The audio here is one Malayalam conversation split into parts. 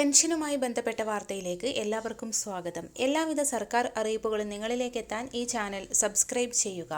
പെൻഷനുമായി ബന്ധപ്പെട്ട വാർത്തയിലേക്ക് എല്ലാവർക്കും സ്വാഗതം. എല്ലാവിധ സർക്കാർ അറിയിപ്പുകളും നിങ്ങളിലേക്ക് എത്താൻ ഈ ചാനൽ സബ്സ്ക്രൈബ് ചെയ്യുക.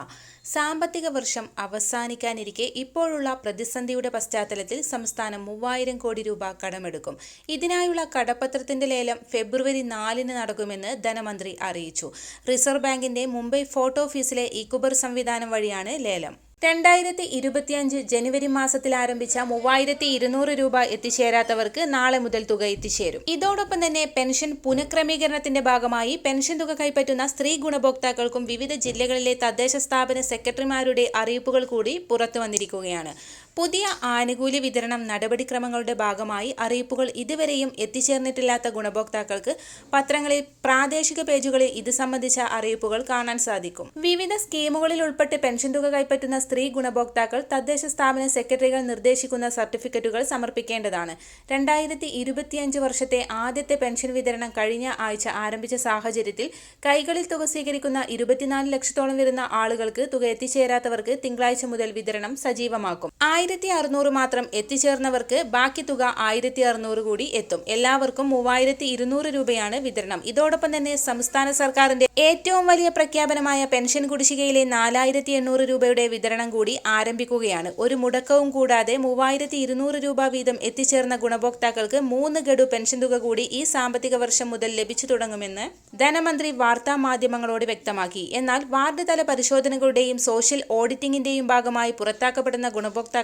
സാമ്പത്തിക വർഷം അവസാനിക്കാനിരിക്കെ ഇപ്പോഴുള്ള പ്രതിസന്ധിയുടെ പശ്ചാത്തലത്തിൽ സംസ്ഥാനം മൂവായിരം കോടി രൂപ കടമെടുക്കും. ഇതിനായുള്ള കടപ്പത്രത്തിന്റെ ലേലം ഫെബ്രുവരി നാലിന് നടക്കുമെന്ന് ധനമന്ത്രി അറിയിച്ചു. റിസർവ് ബാങ്കിന്റെ മുംബൈ ഫോർട്ട് ഓഫീസിലെ ഇക്കുബർ സംവിധാനം വഴിയാണ് ലേലം. രണ്ടായിരത്തി ഇരുപത്തിയഞ്ച് ജനുവരി മാസത്തിൽ ആരംഭിച്ച മൂവായിരത്തി ഇരുന്നൂറ് രൂപ എത്തിച്ചേരാത്തവർക്ക് നാളെ മുതൽ തുക എത്തിച്ചേരും. ഇതോടൊപ്പം തന്നെ പെൻഷൻ പുനഃക്രമീകരണത്തിന്റെ ഭാഗമായി പെൻഷൻ തുക കൈപ്പറ്റുന്ന സ്ത്രീ ഗുണഭോക്താക്കൾക്കും വിവിധ ജില്ലകളിലെ തദ്ദേശ സ്ഥാപന സെക്രട്ടറിമാരുടെ അറിയിപ്പുകൾ കൂടി പുറത്തു വന്നിരിക്കുകയാണ്. പുതിയ ആനുകൂല്യ വിതരണം നടപടിക്രമങ്ങളുടെ ഭാഗമായി അറിയിപ്പുകൾ ഇതുവരെയും എത്തിച്ചേർന്നിട്ടില്ലാത്ത ഗുണഭോക്താക്കൾക്ക് പത്രങ്ങളിൽ പ്രാദേശിക പേജുകളിൽ ഇത് സംബന്ധിച്ച അറിയിപ്പുകൾ കാണാൻ സാധിക്കും. വിവിധ സ്കീമുകളിൽ ഉൾപ്പെട്ട് പെൻഷൻ തുക കൈപ്പറ്റുന്ന സ്ത്രീ ഗുണഭോക്താക്കൾ തദ്ദേശ സ്ഥാപന സെക്രട്ടറികൾ നിർദ്ദേശിക്കുന്ന സർട്ടിഫിക്കറ്റുകൾ സമർപ്പിക്കേണ്ടതാണ്. രണ്ടായിരത്തി ഇരുപത്തിയഞ്ച് വർഷത്തെ ആദ്യത്തെ പെൻഷൻ വിതരണം കഴിഞ്ഞ ആഴ്ച ആരംഭിച്ച സാഹചര്യത്തിൽ കൈകളിൽ തുക സ്വീകരിക്കുന്ന ഇരുപത്തിനാല് ലക്ഷത്തോളം വരുന്ന ആളുകൾക്ക് തുക എത്തിച്ചേരാത്തവർക്ക് തിങ്കളാഴ്ച മുതൽ വിതരണം സജീവമാക്കും. ആയിരത്തി അറുന്നൂറ് മാത്രം എത്തിച്ചേർന്നവർക്ക് ബാക്കി തുക ആയിരത്തി അറുന്നൂറ് കൂടി എത്തും. എല്ലാവർക്കും മൂവായിരത്തി ഇരുന്നൂറ് രൂപയാണ് വിതരണം. ഇതോടൊപ്പം തന്നെ സംസ്ഥാന സർക്കാരിന്റെ ഏറ്റവും വലിയ പ്രഖ്യാപനമായ പെൻഷൻ കുടിശ്ശികയിലെ നാലായിരത്തി എണ്ണൂറ് രൂപയുടെ വിതരണം കൂടി ആരംഭിക്കുകയാണ്. ഒരു മുടക്കവും കൂടാതെ മൂവായിരത്തി ഇരുന്നൂറ് രൂപ വീതം എത്തിച്ചേർന്ന ഗുണഭോക്താക്കൾക്ക് മൂന്ന് ഗഡു പെൻഷൻ തുക കൂടി ഈ സാമ്പത്തിക വർഷം മുതൽ ലഭിച്ചു തുടങ്ങുമെന്ന് ധനമന്ത്രി വാർത്താ മാധ്യമങ്ങളോട് വ്യക്തമാക്കി. എന്നാൽ വാർഡ് തല പരിശോധനകളുടെയും സോഷ്യൽ ഓഡിറ്റിംഗിന്റെയും ഭാഗമായി പുറത്താക്കപ്പെടുന്ന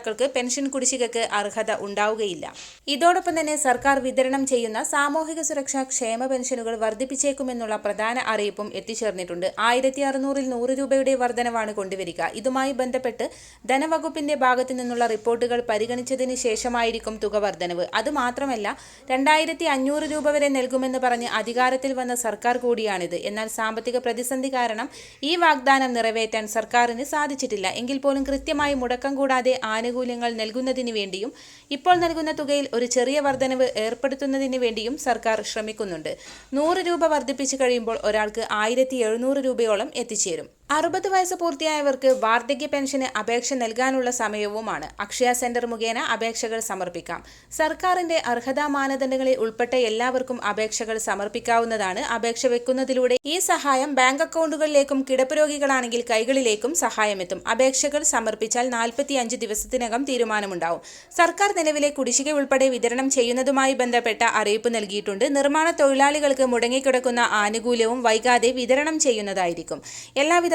ഗുണഭോക്താക്കൾക്ക് പെൻഷൻ കുടിശ്ശികക്ക് അർഹത ഉണ്ടാവുകയില്ല. ഇതോടൊപ്പം തന്നെ സർക്കാർ വിതരണം ചെയ്യുന്ന സാമൂഹിക സുരക്ഷാ ക്ഷേമ പെൻഷനുകൾ വർദ്ധിപ്പിച്ചേക്കുമെന്നുള്ള പ്രധാന അറിയിപ്പും എത്തിച്ചേർന്നിട്ടുണ്ട്. ആയിരത്തി അറുന്നൂറിൽ നൂറ് രൂപയുടെ വർധനവാണ് കൊണ്ടുവരിക. ഇതുമായി ബന്ധപ്പെട്ട് ധനവകുപ്പിന്റെ ഭാഗത്തു നിന്നുള്ള റിപ്പോർട്ടുകൾ പരിഗണിച്ചതിന് ശേഷമായിരിക്കും തുക വർധനവ്. അതുമാത്രമല്ല രണ്ടായിരത്തി അഞ്ഞൂറ് രൂപ വരെ നൽകുമെന്ന് പറഞ്ഞ് അധികാരത്തിൽ വന്ന സർക്കാർ കൂടിയാണിത്. എന്നാൽ സാമ്പത്തിക പ്രതിസന്ധി കാരണം ഈ വാഗ്ദാനം നിറവേറ്റാൻ സർക്കാരിന് സാധിച്ചിട്ടില്ല. എങ്കിൽ പോലും കൃത്യമായി മുടക്കം കൂടാതെ ആനുകൂല്യങ്ങൾ നൽകുന്നതിന് വേണ്ടിയും ഇപ്പോൾ നൽകുന്ന തുകയിൽ ഒരു ചെറിയ വർധനവ് ഏർപ്പെടുത്തുന്നതിന് വേണ്ടിയും സർക്കാർ ശ്രമിക്കുന്നുണ്ട്. നൂറ് രൂപ വർദ്ധിപ്പിച്ചു കഴിയുമ്പോൾ ഒരാൾക്ക് ആയിരത്തി രൂപയോളം എത്തിച്ചേരും. അറുപത് വയസ്സ് പൂർത്തിയായവർക്ക് വാർദ്ധക്യ പെൻഷന് അപേക്ഷ നൽകാനുള്ള സമയവുമാണ്. അക്ഷയ സെന്റർ മുഖേന അപേക്ഷകൾ സമർപ്പിക്കാം. സർക്കാരിന്റെ അർഹതാ മാനദണ്ഡങ്ങളിൽ ഉൾപ്പെട്ട എല്ലാവർക്കും അപേക്ഷകൾ സമർപ്പിക്കാവുന്നതാണ് അപേക്ഷ വെക്കുന്നതിലൂടെ. ഈ സഹായം ബാങ്ക് അക്കൗണ്ടുകളിലേക്കും കിടപ്പ് രോഗികളാണെങ്കിൽ കൈകളിലേക്കും സഹായമെത്തും. അപേക്ഷകൾ സമർപ്പിച്ചാൽ നാൽപ്പത്തി അഞ്ച് ദിവസത്തിനകം തീരുമാനമുണ്ടാവും. സർക്കാർ നിലവിലെ കുടിശ്ശിക ഉൾപ്പെടെ വിതരണം ചെയ്യുന്നതുമായി ബന്ധപ്പെട്ട അറിയിപ്പ് നൽകിയിട്ടുണ്ട്. നിർമ്മാണ തൊഴിലാളികൾക്ക് മുടങ്ങിക്കിടക്കുന്ന ആനുകൂല്യവും വൈകാതെ വിതരണം ചെയ്യുന്നതായിരിക്കും. എല്ലാവിധ